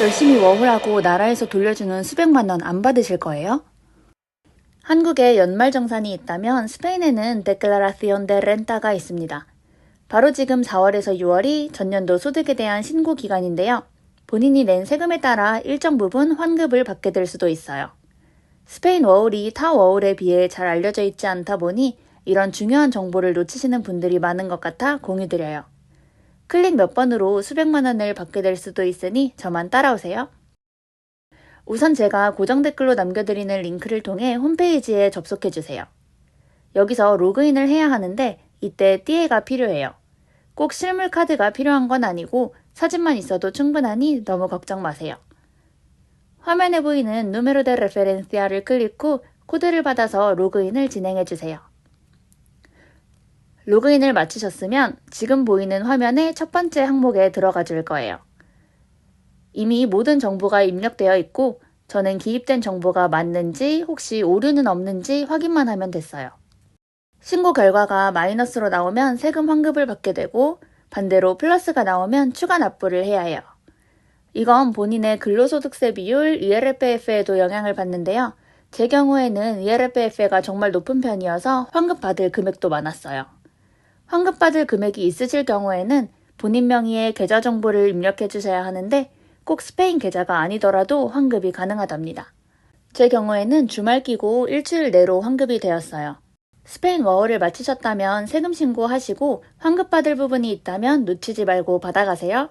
열심히 워홀하고 나라에서 돌려주는 수백만 원 안 받으실 거예요? 한국에 연말정산이 있다면 스페인에는 데클라라시온 데 렌타가 있습니다. 바로 지금 4월에서 6월이 전년도 소득에 대한 신고 기간인데요. 본인이 낸 세금에 따라 일정 부분 환급을 받게 될 수도 있어요. 스페인 워홀이 타 워홀에 비해 잘 알려져 있지 않다 보니 이런 중요한 정보를 놓치시는 분들이 많은 것 같아 공유드려요. 클릭 몇 번으로 수백만 원을 받게 될 수도 있으니 저만 따라오세요. 우선 제가 고정 댓글로 남겨드리는 링크를 통해 홈페이지에 접속해주세요. 여기서 로그인을 해야 하는데 이때 띠에가 필요해요. 꼭 실물 카드가 필요한 건 아니고 사진만 있어도 충분하니 너무 걱정 마세요. 화면에 보이는 누메로 데 레페렌시아를 클릭 후 코드를 받아서 로그인을 진행해주세요. 로그인을 마치셨으면 지금 보이는 화면의 첫 번째 항목에 들어가 줄 거예요. 이미 모든 정보가 입력되어 있고 저는 기입된 정보가 맞는지 혹시 오류는 없는지 확인만 하면 됐어요. 신고 결과가 마이너스로 나오면 세금 환급을 받게 되고 반대로 플러스가 나오면 추가 납부를 해야 해요. 이건 본인의 근로소득세 비율 ERPF에도 영향을 받는데요. 제 경우에는 ERPF가 정말 높은 편이어서 환급 받을 금액도 많았어요. 환급받을 금액이 있으실 경우에는 본인 명의의 계좌 정보를 입력해 주셔야 하는데 꼭 스페인 계좌가 아니더라도 환급이 가능하답니다. 제 경우에는 주말 끼고 일주일 내로 환급이 되었어요. 스페인 워홀을 마치셨다면 세금 신고하시고 환급받을 부분이 있다면 놓치지 말고 받아가세요.